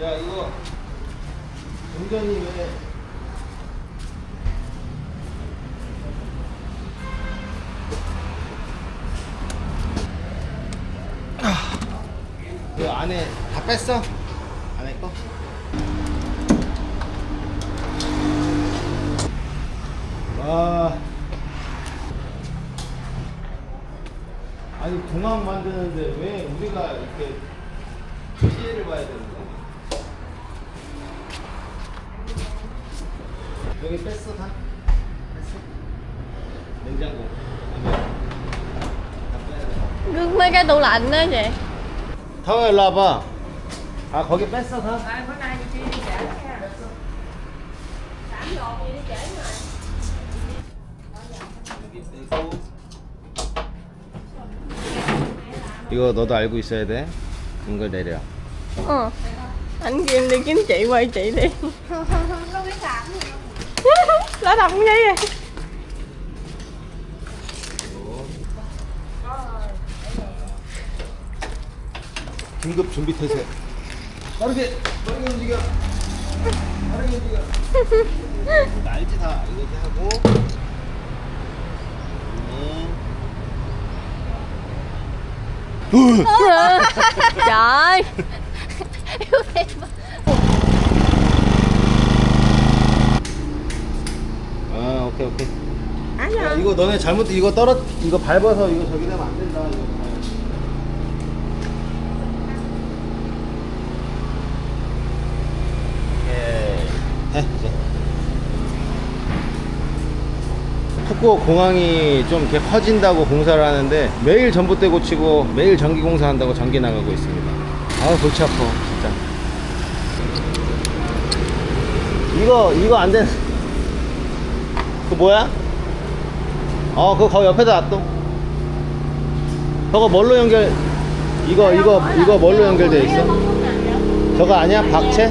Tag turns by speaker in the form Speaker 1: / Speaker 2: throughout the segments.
Speaker 1: 야 이거 동전이 왜 그 안에 다 뺐어? 안에 거? 와 아니 공항 만드는데 왜 우리가 이렇게 피해를 봐야 되는 거야? 여기 뺐어 다? 뺐어? 냉장고
Speaker 2: mấy cái tủ lạnh đó chị
Speaker 1: 타워 일로 와봐 아 거기 뺐어 다? 이거 너도 알고 있어야 돼. 이걸 내려.
Speaker 2: Ờ Anh kêu em đi kiếm chị quay chị đi Đã đọc cái giấy rồi
Speaker 1: 긴급 준비 태세. 빠르게, 빠르게 움직여. 빠르게 움직여. 나 알지 다. 이렇게 하고. 음.
Speaker 2: Trời Yếu thiệt
Speaker 1: 아, 오케이 오케이. 야, 이거 너네 잘못 이거 떨어 이거 밟아서 이거 저기 되면 안 된다. 이거. 해 이제. 푸꾸옥 공항이 좀 이렇게 커진다고 공사를 하는데 매일 전봇대 고치고 매일 전기 공사한다고 전기 나가고 있습니다. 아 골치 아파 진짜. 이거 이거 안. 그 뭐야? 어, 그거 거기 옆에다 놔둬. 저거 뭘로 연결? 이거 이거 이거 뭘로 연결돼 있어? 저거 아니야? 박채?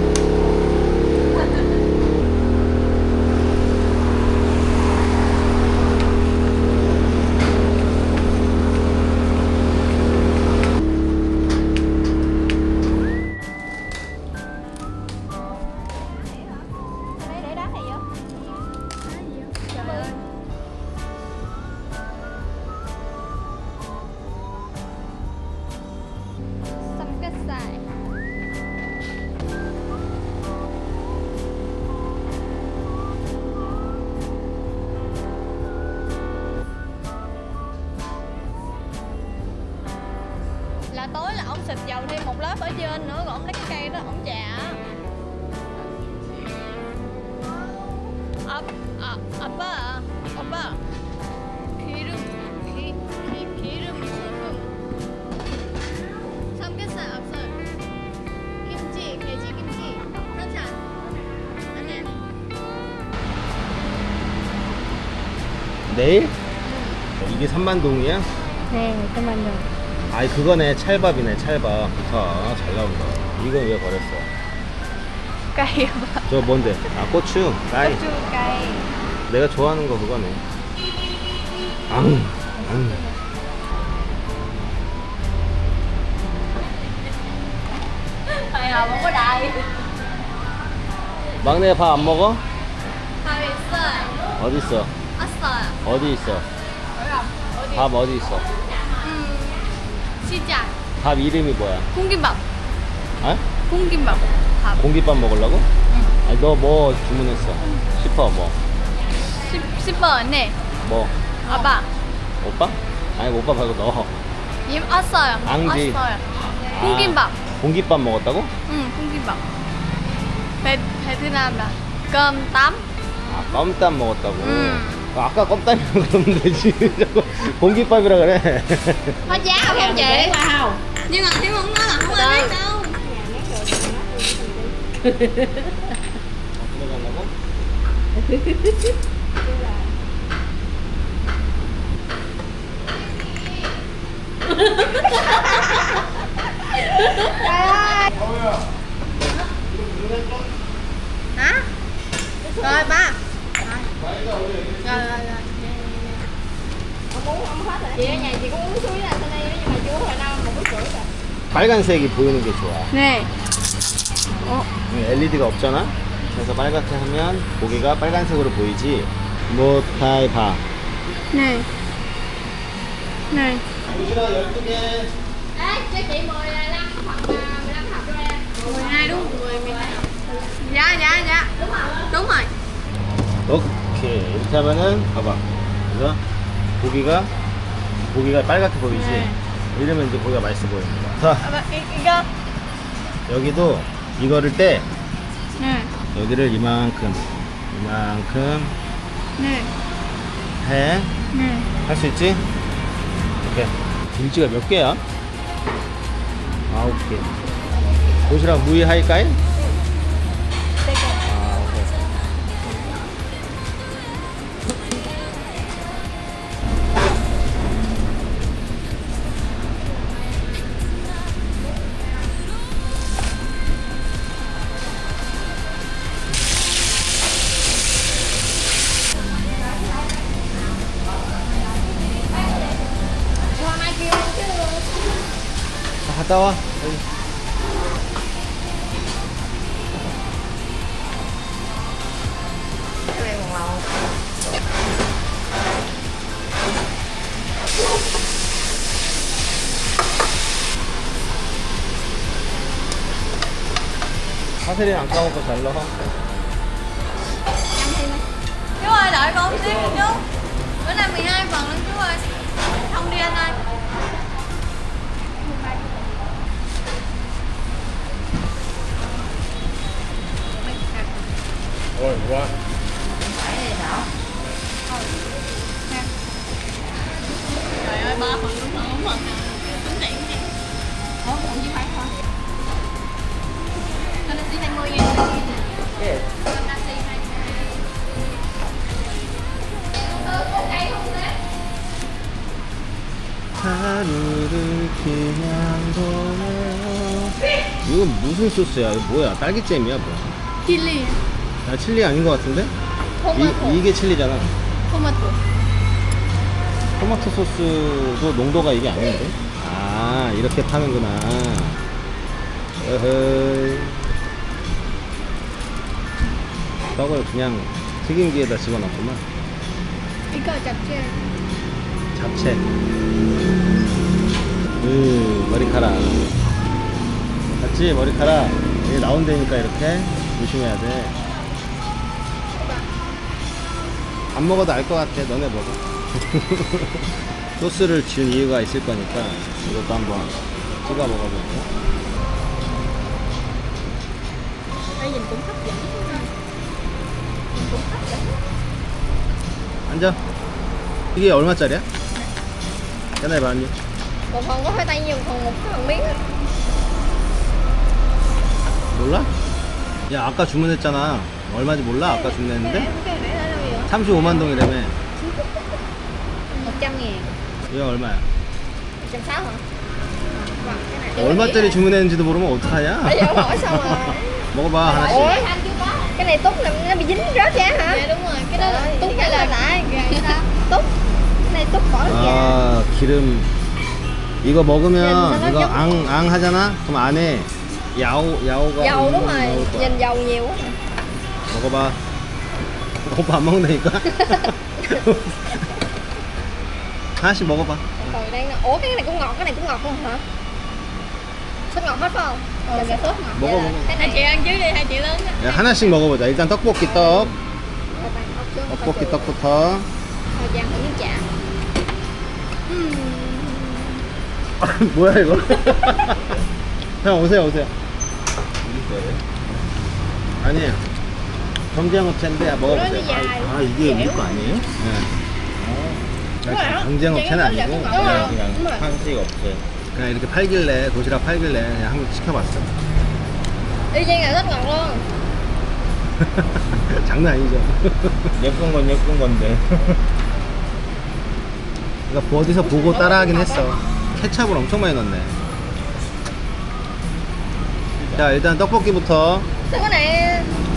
Speaker 2: Xịt dầu thêm một lớp ở trên nữa rồi ông lấy cái cây đó ông chà 아, 아, 아빠, 아빠. 기름, 기, 기, 기름 소금. 삼겹살 없어요. 김치, 돼지 김치. 한잔. 아니, 아니.
Speaker 1: 내일? 이게 3만 동이야?
Speaker 2: 네, 잠깐만요.
Speaker 1: 아이 그거네 찰밥이네 찰밥 좋다 잘 나온다 이거 왜 버렸어?
Speaker 2: Cây 아빠.
Speaker 1: 저 뭔데? 아 고추 까이
Speaker 2: 고추 cây.
Speaker 1: 내가 좋아하는 거 그거네 앙, 앙.
Speaker 2: Có đại.
Speaker 1: 막내 밥 안 먹어?
Speaker 2: 밥 있어요.
Speaker 1: 어디 있어?
Speaker 2: 왔어요.
Speaker 1: 어디 있어? 밥 어디 있어?
Speaker 2: 음, 시장.
Speaker 1: 밥 이름이 뭐야?
Speaker 2: 공깃밥.
Speaker 1: 어?
Speaker 2: 공깃밥. 밥.
Speaker 1: 공깃밥 먹으려고? 아니 너 뭐 주문했어? 싶어 뭐?
Speaker 2: 10, 10번, 네.
Speaker 1: 뭐?
Speaker 2: 아빠.
Speaker 1: 오빠? 아니 오빠 말고 너
Speaker 2: 님 왔어요.
Speaker 1: 앙지.
Speaker 2: 왔어요. 공깃밥.
Speaker 1: 공깃밥 먹었다고?
Speaker 2: 응, 공깃밥. 베, 베트남다. 껌 땀.
Speaker 1: 아 껌땀 먹었다고?
Speaker 2: 음.
Speaker 1: 아, 아까 껌땀이라고 그러면 되지 자꾸 공깃밥이라 그래
Speaker 2: Có giá không chị? Nhưng mà Hiếu không nói là không ai biết đâu.
Speaker 1: 들어가려고?
Speaker 2: Hả? Rồi ba. Rồi rồi rồi. Chị ở nhà chị cũng uống suối là sau đây nhưng mà chưa phải đâu một bữa rưỡi rồi.
Speaker 1: 빨간색이 보이는 게 좋아
Speaker 2: 네.
Speaker 3: 어?
Speaker 1: LED가 없잖아. 그래서 빨갛게 하면 고기가 빨간색으로 보이지. 모타이 바.
Speaker 2: Này Này
Speaker 1: 고기가 12개.
Speaker 3: Ê, cho chị 10 là 5 phần 15 hộp cho em
Speaker 2: 12 đúng không? 10 12 Dạ dạ dạ
Speaker 3: Đúng rồi
Speaker 2: Đúng rồi
Speaker 1: 오케이. 이렇게 하면은 봐봐. 그래서 고기가 고기가 빨갛게 보이지.
Speaker 2: 네.
Speaker 1: 이러면 이제 고기가 맛있어 보입니다. 자,
Speaker 2: à, 이, 이거
Speaker 1: 여기도 이거를 떼.
Speaker 2: Nè
Speaker 1: 여기를 이만큼 이만큼
Speaker 2: Nè
Speaker 1: 해.
Speaker 2: Nè
Speaker 1: 할수 있지? 오케이. 김치가 몇 개야? 아홉 개. 도시락 무이 하이까이? 자, 갔다 와. 여기.
Speaker 3: Cái này còn lâu
Speaker 1: 파세리 안 까먹고 잘 넣어.
Speaker 2: Chú ơi đợi con xíu nha chú Bữa nay 12 phần lắm chú ơi Không đi anh ơi
Speaker 1: 어, 좋아.
Speaker 2: Trời ơi ba phần đúng phần không phần nào Tính tiền đi Ủa còn chỉ phải thôi Anh xin 20 nghìn
Speaker 1: 예.
Speaker 2: Anh đang xin 20
Speaker 1: 하루를 그냥 보내요. 이건 무슨 소스야? 이거 뭐야? 딸기잼이야, 뭐야?
Speaker 2: Chili
Speaker 1: 야, 칠리 아닌 것 같은데?
Speaker 2: 토마토
Speaker 1: 이, 이게 칠리잖아.
Speaker 2: 토마토
Speaker 1: 토마토 소스도 농도가 이게 아닌데? 아, 이렇게 파는구나. 어허이. 떡을 그냥 튀김기에다 집어넣구만.
Speaker 2: 이거 잡채
Speaker 1: 잡채. 으, 머리카락. 봤지? 머리카락. 이게 나온다니까 이렇게 조심해야 돼. 안 먹어도 알 것 같아. 너네 먹어. 소스를 지은 이유가 있을 거니까 이것도 한번 찍어 먹어보고.
Speaker 2: Đây nhìn cũng hấp dẫn
Speaker 1: 앉아. 이게 얼마짜리야? cái bao nhiêu?
Speaker 3: Một phần có khoai tây nhiều phần một phần miếng á
Speaker 1: 몰라? 야 아까 주문했잖아. 얼마인지 몰라? 아까 주문했는데
Speaker 3: để đâu vậy?
Speaker 1: 35만 동이라며.
Speaker 3: 100 ngàn
Speaker 1: 이거 얼마야?
Speaker 3: 160 hả? Vâng, cái này
Speaker 1: 얼마짜리 주문했는지도 모르면 어떡하냐?
Speaker 3: Bây giờ hỏi sao mà
Speaker 1: 먹어봐
Speaker 3: Ủa
Speaker 1: 하나씩.
Speaker 3: anh chưa có Cái này túc là nó bị dính rớt ra hả?
Speaker 2: Dạ đúng rồi, cái đó là
Speaker 3: Túc
Speaker 2: túc
Speaker 3: hay
Speaker 2: hay
Speaker 3: là
Speaker 2: là
Speaker 3: lại Túc Cái này túc bỏ ra
Speaker 1: 아 기름 이거 먹으면
Speaker 3: nhìn
Speaker 1: 이거
Speaker 3: nó giống-
Speaker 1: 앙, 앙 하잖아? 그럼 안에 야오 야오가
Speaker 3: Dầu đúng rồi
Speaker 1: 나올 거야.
Speaker 3: Nhìn dầu nhiều quá hả?
Speaker 1: 먹어봐. 오빠 안 먹는다니까? 하나씩 먹어봐.
Speaker 3: Còn đang Ủa cái này cũng ngọt Cái này cũng ngọt không hả? Sốt ngọt hết phải không?
Speaker 2: Ừ, dạ sốt ngọt.
Speaker 1: 먹어
Speaker 3: Dạ.
Speaker 1: 먹어.
Speaker 3: Cái
Speaker 2: Hai
Speaker 3: này
Speaker 2: chị ăn trước đi, hai chị lớn á
Speaker 1: 야, 하나씩 먹어보자. 일단 떡볶이 떡.
Speaker 3: Bạn ốc
Speaker 1: 떡볶이. 떡부터.
Speaker 3: Thôi Giang thử nước chả
Speaker 1: 뭐야 이거? 형 오세요 오세요. 아니에요. 경쟁업체인데 먹어보세요. 아 이게 우리 거 아니에요? 네. 아, 경쟁업체는 아니고 그냥,
Speaker 3: rồi
Speaker 1: 그냥
Speaker 3: rồi
Speaker 1: 한식 업체. 그냥 이렇게 팔길래 도시락 팔길래 그냥 한번 시켜봤어.
Speaker 3: Ngọt luôn
Speaker 1: 장난 아니죠?
Speaker 4: 예쁜 건 예쁜 건데.
Speaker 1: 그러니까 뭐 어디서 보고 따라하긴 했어. 케찹을 엄청 많이 넣네. 자 일단 떡볶이부터
Speaker 3: cái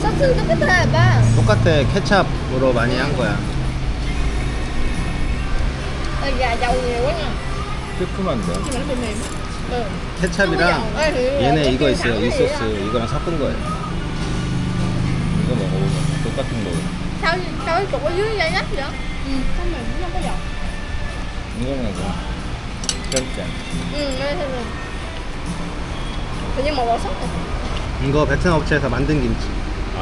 Speaker 3: cái thề ba
Speaker 1: 똑같아 케찹으로 많이 한 거야.
Speaker 2: Mà nó bị mềm
Speaker 3: Ừ.
Speaker 1: 케찹이랑 얘네 이거 있어요. 이 소스. 이거랑 섞은 거예요. 이거 먹어보면 똑같은 거.
Speaker 3: Sao sao cục ở dưới dây nhách vậy?
Speaker 2: Ừ, không có.
Speaker 4: 이거는 뭐 짠짠.
Speaker 3: Ừ, nghe thêm rồi. Tự nhiên màu bò sốt rồi.
Speaker 1: 이거 베트남 업체에서 만든 김치.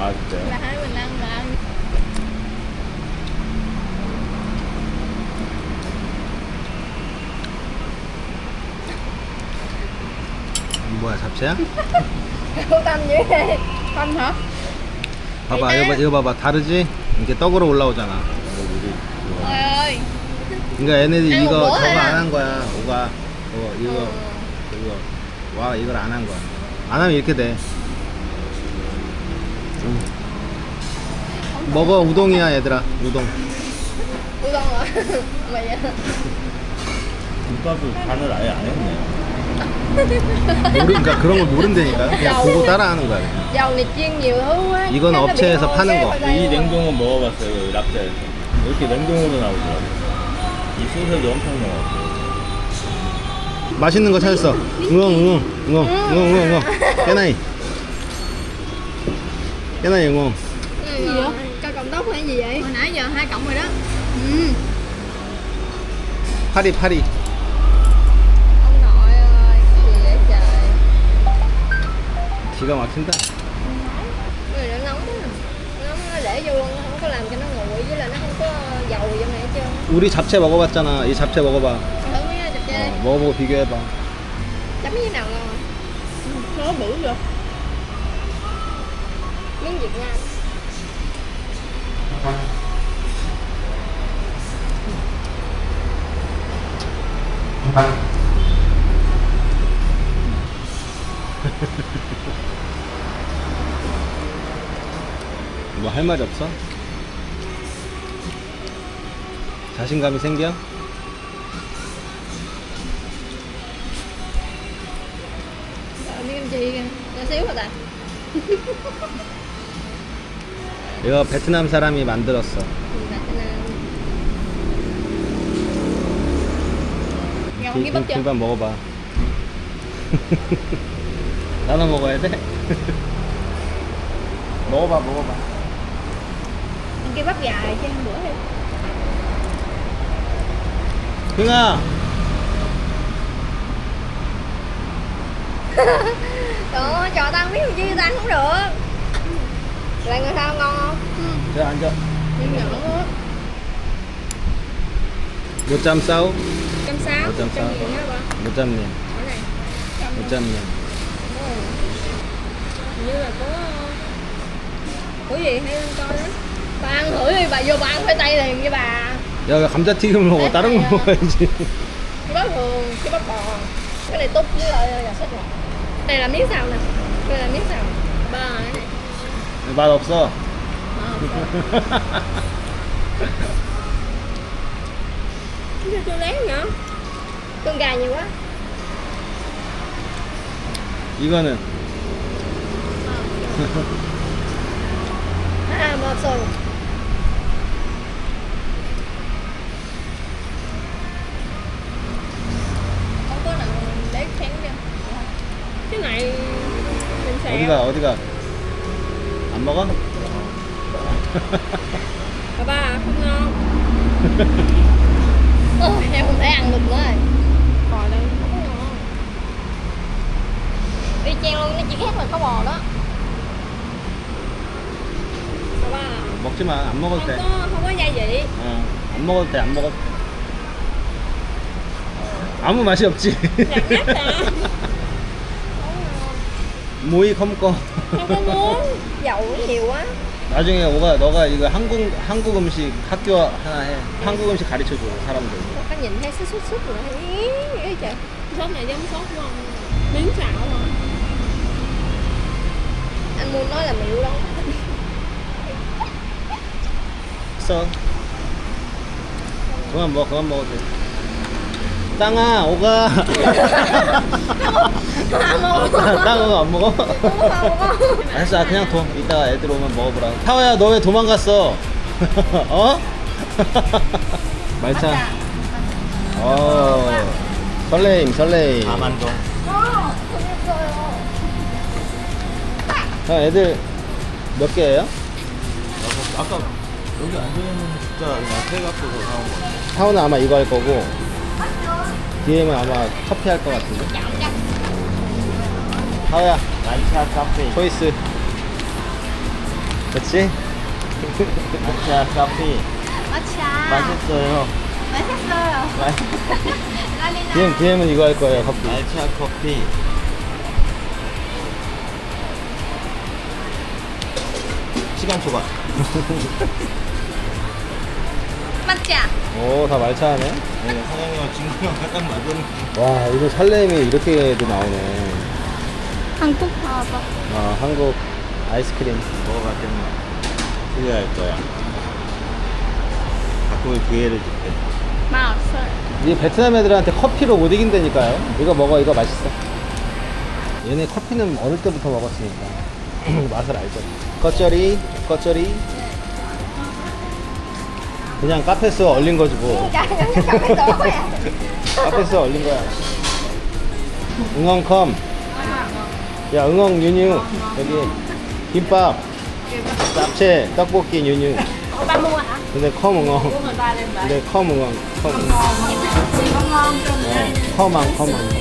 Speaker 4: 아 진짜요?
Speaker 3: Là ăn.
Speaker 1: 이거 뭐야 잡채야?
Speaker 3: Cô tâm
Speaker 2: hả?
Speaker 1: 봐봐 이거, 봐, 이거 봐봐 다르지? 이렇게 떡으로 올라오잖아.
Speaker 3: Ôi ơi.
Speaker 1: 그러니까 얘네들 이거
Speaker 3: 뭐해.
Speaker 1: 저거 안한 거야. 오가 이거 이거 이거 와 이걸 안 한 거야. 안 하면 이렇게 돼. 먹어 우동이야 얘들아 우동.
Speaker 3: Mày vậy.
Speaker 4: 김밥을 간을 아예 안 했네요.
Speaker 1: 모르니까 그런 걸 모른다니까. 그냥 보고 따라하는 거야.
Speaker 3: Dầu này chiên nhiều thứ quá.
Speaker 1: 이건
Speaker 3: Chắc nó bị
Speaker 1: 업체에서 파는 거.
Speaker 4: 이. 냉동은 먹어봤어요. 여기 랍자에서. 이렇게 냉동으로 나오더라고요. 이 소세지 엄청 나왔어요.
Speaker 1: 맛있는 거 찾았어. 응응 응응 응응 응응 응응 깨나이. 깨나이 응응.
Speaker 3: gì vậy? Hồi nãy giờ hai cộng rồi đó. Ừ.
Speaker 1: 파리 파리.
Speaker 3: Ông nội ơi, cái gì vậy trời?
Speaker 1: 기가 막힌다.
Speaker 3: Cái này nó nóng quá. Nóng nó để vô luôn, không có làm cho nó nguội với là nó không có dầu gì này hết trơn.
Speaker 1: 우리 잡채 먹어봤잖아. 이 잡채 먹어봐.
Speaker 3: Thử miếng chặt chê.
Speaker 1: 어, 먹어보고 비교해봐.
Speaker 3: Chấm miếng nào ngon rồi?
Speaker 2: Nó bự rồi.
Speaker 3: Miếng Việt Nam.
Speaker 1: 뭐 할 말이 없어? 자신감이 생겨?
Speaker 3: Chi kìa. Nhỏ xíu rồi ta.
Speaker 1: 이거 베트남 사람이 만들었어.
Speaker 3: Ừ, đặt cho nên. Ngon
Speaker 1: 기-
Speaker 3: cái bắp
Speaker 1: 김-
Speaker 3: chưa?
Speaker 1: 김밥 먹어봐. 나눠 먹어야 돼? 먹어봐, 먹어봐.
Speaker 3: Ăn cái bắp dài cho ăn bữa đi.
Speaker 1: 흥아,
Speaker 3: Trời cho tao miếng chi tao ăn không được. Là người sao ngon không?
Speaker 1: 저 앉아.
Speaker 3: Nhưng nhỏ quá.
Speaker 1: 5점 싸우?
Speaker 3: Trăm sáu,
Speaker 1: Một trăm
Speaker 3: trăm
Speaker 1: sáu.
Speaker 3: gì nữa ba?
Speaker 1: 5점님,
Speaker 3: Ở này.
Speaker 1: 5점님.
Speaker 3: Hình như là có Ủa gì hay lên coi đó Bà ăn thử đi, bà vô bà ăn khoai tây liền với bà
Speaker 1: 야, 왜 감자튀김을 먹어? 다른 거 먹어야지.
Speaker 3: Cái bắp thường, cái bắp bò Cái này tốt với lại gà sốt ngọt Đây là miếng xào nè Đây là miếng xào Ba cái này
Speaker 1: 맛 없어.
Speaker 3: Cái chua lén nhở Cơm gà nhiều quá
Speaker 1: 이거는
Speaker 3: À, một sườn Không có nào để chén đi Cái này Mình xèo
Speaker 1: 어디가 어디가? 먹지 마. 안 먹어도 돼.
Speaker 3: có, không có gia vị
Speaker 1: 어, 안 먹어도 돼. 안 먹어도 돼. 아무 맛이 없지.
Speaker 3: Nhạt nhát à Không ngon
Speaker 1: 모이 컴꺼.
Speaker 3: Không có muốn Dầu nó nhiều quá
Speaker 1: 나중에 오가 너가 이거 한국 한국 음식 학교 하나 해. 한국 음식 가르쳐 줘 사람들.
Speaker 3: Có nhìn thấy sốt sốt sốt rồi Ý, ý trời
Speaker 2: Sốt này giống sốt của ông. Miếng xào mà.
Speaker 3: Anh muốn nói là
Speaker 1: 맛있어. 그만 먹어 그만 먹어 땅아 오가. 땅 오가 안 먹어? 알았어 아, 그냥 둬 이따 애들 오면 먹어보라 타오야 너 왜 도망갔어? 어? 말차. 어. 설레임 설레임.
Speaker 4: 아만도
Speaker 1: 자 애들 몇 개예요?
Speaker 4: 아, 뭐, 아까 여기 앉아있는 숫자 그냥 세 갖고서 사온 거
Speaker 1: 타오는 아마 이거 할 거고 DM은 아마 커피 할것 같은데? 타오야.
Speaker 4: 만차 카페.
Speaker 1: 초이스. 그치?
Speaker 4: 만차 카페.
Speaker 2: 마차.
Speaker 4: 맛있어요.
Speaker 2: 맛있어요.
Speaker 1: DM, DM은 이거 할 거예요 커피.
Speaker 4: 말차 커피.
Speaker 1: 시간 초과
Speaker 2: 마차.
Speaker 1: 오다 말차하네.
Speaker 4: 네, 사장님과 친구랑 딱 맞은
Speaker 1: 와 이거 설렘이 이렇게도 나오네.
Speaker 2: 한국 봐봐.
Speaker 1: 아 한국 아이스크림.
Speaker 4: 먹어봤겠나 후회할 거야. 가끔의 기회를 줄게.
Speaker 2: 맛없어요.
Speaker 1: 이 베트남 애들한테 커피로 못 이긴다니까요. 이거 먹어 이거 맛있어. 얘네 커피는 어릴 때부터 먹었으니까. 맛을 알죠. 겉절이 겉절이 그냥 카페에서 얼린 거지 뭐. 카페에서 얼린 거야. 응엉컴. 야 응엉 뉴뉴. 여기 김밥. 잡채 떡볶이 뉴뉴.
Speaker 3: ba mua hả
Speaker 1: 근데 컴 응엉
Speaker 3: của người ta đem về
Speaker 1: 근데 컴 응엉 컴 응엉
Speaker 2: Ngon
Speaker 1: 컴왕 컴왕